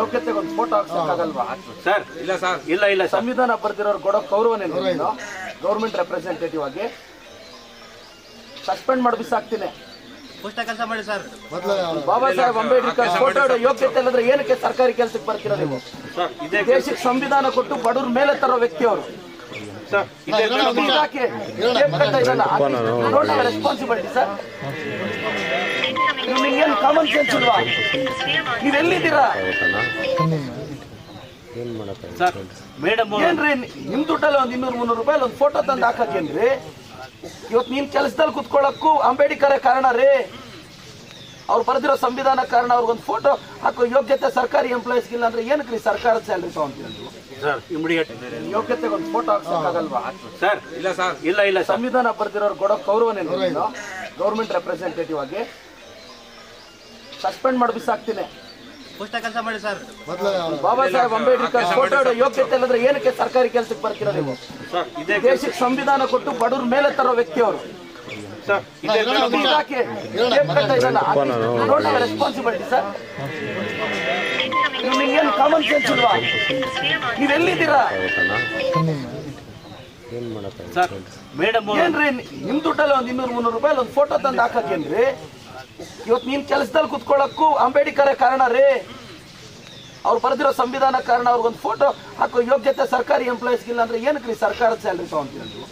ಯೋಗ್ಯತೆಗೆ ಒಂದು ಫೋಟೋ ಹಾಕ್ಸಕ್ಕಾಗಲ್ವಾ? ಸರ್ ಇಲ್ಲ ಸರ್ ಇಲ್ಲ ಇಲ್ಲ ಸರ್ ಸಂವಿಧಾನ ಬರ್ದಿರೋರು ಕೊಡೋ ಗೌರವನೇ ಗೌರ್ಮೆಂಟ್ ರೆಪ್ರೆಸೆಂಟೇಟಿವ್ ಆಗಿ. ಸಸ್ಪೆಂಡ್ ಮಾಡಿ ಬಿಸಾಕ್ತೀನಿ. ಪುಸ್ತಕ ಕೆಲಸ ಮಾಡಿ ಸರ್ ಬಾಬಾ ಸಾಹೇಬ್ ಅಂಬೇಡ್ಕರ್ ಫೋಟೋ ಯೋಗ್ಯತೆ ಇಲ್ಲದ್ರೆ ಏನಕ್ಕೆ ಸರ್ಕಾರಿ ಕೆಲಸಕ್ಕೆ ಬರ್ತೀರ ನೀವು? ಸರ್ ಇದೇ ದೇಶಕ್ಕೆ ಸಂವಿಧಾನ ಕೊಟ್ಟು ಬಡವ್ರ ಮೇಲೆ ತರೋ ವ್ಯಕ್ತಿ ಅವರು ಸರ್ ಇದೇ ರೆಸ್ಪಾನ್ಸಿಬಿಲಿಟಿ ಸರ್ ನಿಮ್ಗೇನು ಕಾಮನ್ ಸೆನ್ಸ್ ಇಲ್ವಾ? ನೀವ್ ಎಲ್ಲಿದ್ದೀರಾ? ಸರ್ ಮೇಡಮ್ ಏನ್ರಿ ನಿಮ್ ದುಡ್ಡಲ್ಲಿ ಒಂದ್ ಇನ್ನೂರು ಮುನ್ನೂರು ರೂಪಾಯಿ ಒಂದು ಫೋಟೋ ತಂದು ಹಾಕಕ್ಕೇನ್ರಿ? ಇವತ್ತು ನೀನ್ ಕೆಲಸದಲ್ಲಿ ಕುತ್ಕೊಳ್ಳಕ್ಕೂ ಅಂಬೇಡ್ಕರ್ ಕಾರಣ ರೀ. ಅವ್ರು ಬರೆದಿರೋ ಸಂವಿಧಾನ ಕಾರಣ ಅವ್ರಿಗೊಂದು ಫೋಟೋ ಹಾಕೋ ಯೋಗ್ಯತೆ ಸರ್ಕಾರಿ ಎಂಪ್ಲಾಯೀಸ್ ಇಲ್ಲ ಅಂದ್ರೆ ಏನಕ್ಕೆ ರೀ ಸರ್ಕಾರದ ಸ್ಯಾಲ್ರಿ ತಗೊಂತೀವಿ ನೀವು ಸರ್ ಇಮಿಡಿಯೇಟ್ ಯೋಗ್ಯತೆಗೆ ಒಂದು ಫೋಟೋ ಹಾಕ್ಸಕ್ಕಾಗಲ್ವಾ? ಸರ್ ಇಲ್ಲ ಸರ್. ಇಲ್ಲ ಇಲ್ಲ ಸಂವಿಧಾನ ಬರ್ದಿರೋರು ಕೊಡೋ ಗೌರವನೇನು ಗೌರ್ಮೆಂಟ್ ರೆಪ್ರೆಸೆಂಟೇಟಿವ್ ಆಗಿ ಸಸ್ಪೆಂಡ್ ಮಾಡಿ ಬಿಸಾಕ್ತೀನಿ. ಪುಸ್ತಕ ಕೆಲಸ ಮಾಡಿ ಸರ್. ಬಾಬಾ ಸಾಹೇಬ್ ಅಂಬೇಡ್ಕರ್ ಫೋಟೋ ಯೋಗ್ಯತೆ ಇಲ್ಲದ್ರೆ ಏನಕ್ಕೆ ಸರ್ಕಾರಿ ಕೆಲಸಕ್ಕೆ ಬರ್ತೀರಾ ನೀವು? ಸರ್ ಇದೇ ದೇಶಕ್ಕೆ ಸಂವಿಧಾನ ಕೊಟ್ಟು ಬಡವ್ರ ಮೇಲೆ ತರೋ ವ್ಯಕ್ತಿ ಅವರು ಸರ್ ಇದೇ ರೆಸ್ಪಾನ್ಸಿಬಿಲಿಟಿ ಸರ್. ನಿಮ್ಗೇನು ಕಾಮನ್ ಸೆನ್ಸ್ ಇಲ್ವಾ? ನೀವೆಲ್ಲಿದ್ದೀರಾ ಏನ್ರಿ ನಿಮ್ ದುಡ್ಡಲ್ಲಿ ಒಂದ್ ಇನ್ನೂರು ಮುನ್ನೂರು ರೂಪಾಯಿ ಒಂದು ಫೋಟೋ ತಂದು ಹಾಕಕ್ಕೇನ್ರಿ ಇವತ್ತು ನೀನ್ ಕೆಲಸದಲ್ಲಿ ಕುತ್ಕೊಳ್ಳಕ್ಕೂ ಅಂಬೇಡ್ಕರ್ ಕಾರಣ ರೀ. ಅವ್ರು ಬರೆದಿರೋ ಸಂವಿಧಾನ ಕಾರಣ ಅವ್ರಿಗೊಂದು ಫೋಟೋ ಹಾಕೋ ಯೋಗ್ಯತೆ ಸರ್ಕಾರಿ ಎಂಪ್ಲಾಯೀಸ್ಗಿಲ್ಲ ಅಂದ್ರೆ ಏನಕ್ಕೆ ರೀ ಸರ್ಕಾರದ ಸ್ಯಾಲ್ರಿ ತಗೊಂತೀರ ನೀವು?